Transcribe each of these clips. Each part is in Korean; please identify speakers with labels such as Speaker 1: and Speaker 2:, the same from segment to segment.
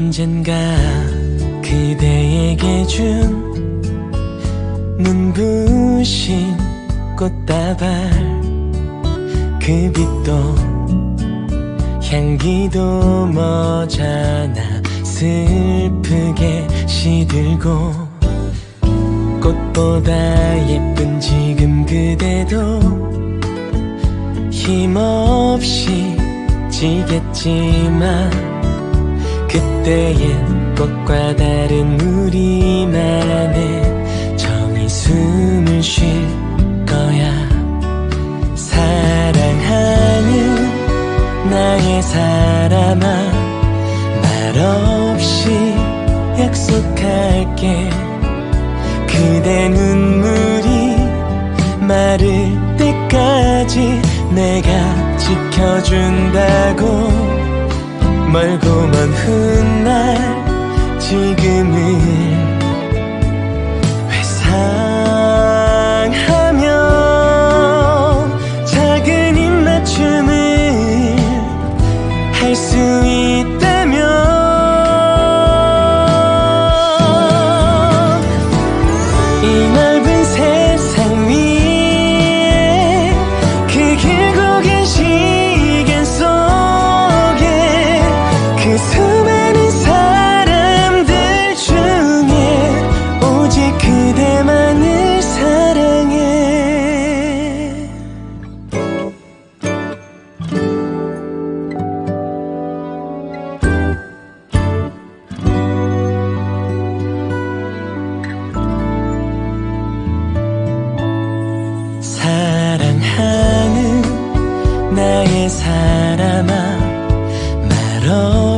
Speaker 1: 언젠가 그대에게 준 눈부신 꽃다발 그 빛도 향기도 머잖아 슬프게 시들고 꽃보다 예쁜 지금 그대도 힘없이 지겠지만 그때의 꽃과 다른 우리만의 정이 숨을 쉴 거야. 사랑하는 나의 사람아 말없이 약속할게. 그대 눈물이 마를 때까지 내가 지켜준다고 먼 훗날 지금을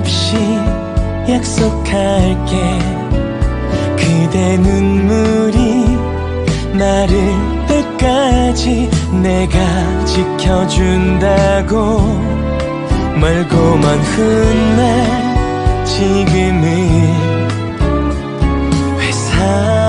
Speaker 1: 없이 약속할게. 그대 눈물이 마를 때까지 내가 지켜준다고 멀고 먼 훗날 지금을 회상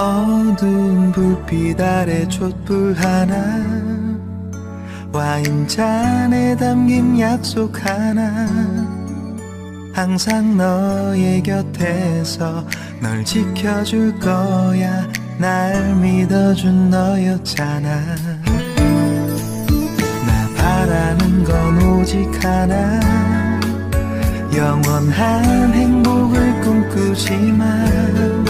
Speaker 2: 어두운 불빛 아래 촛불 하나 와인잔에 담긴 약속 하나. 항상 너의 곁에서 널 지켜줄 거야. 날 믿어준 너였잖아. 나 바라는 건 오직 하나. 영원한 행복을 꿈꾸지만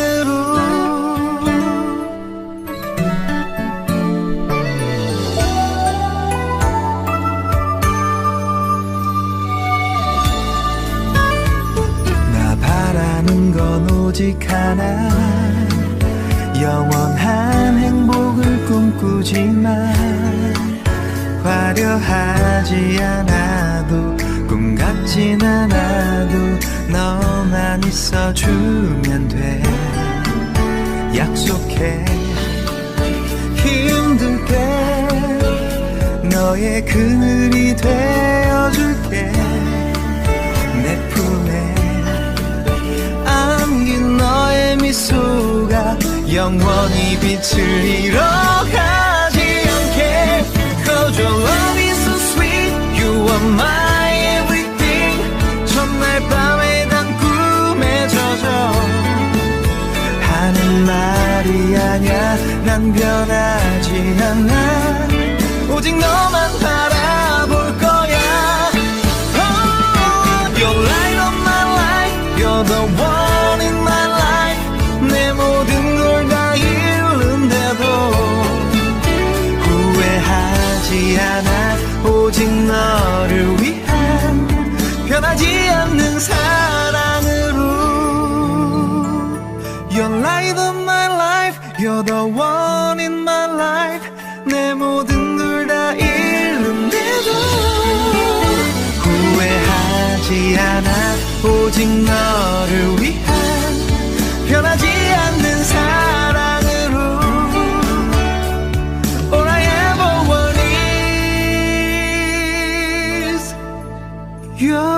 Speaker 2: 오직 하나. 영원한 행복을 꿈꾸지만 화려하지 않아도 꿈 같진 않아도 너만 있어주면 돼. 약속해. 힘들 때 너의 그늘이 되어줄게 미소가 영원히 빛을 잃어가지 않게. Cause your love is so sweet. You are my everything. 첫날 밤에 단 꿈에 젖어. 하는 말이 아냐 난 변하지 않아. 오직 너만 바라 오직 너를 위한 변하지 않는 사랑으로 You're light of my life You're the one in my life 내 모든 걸 다 잃는데도 후회하지 않아 오직 너를 위한 You.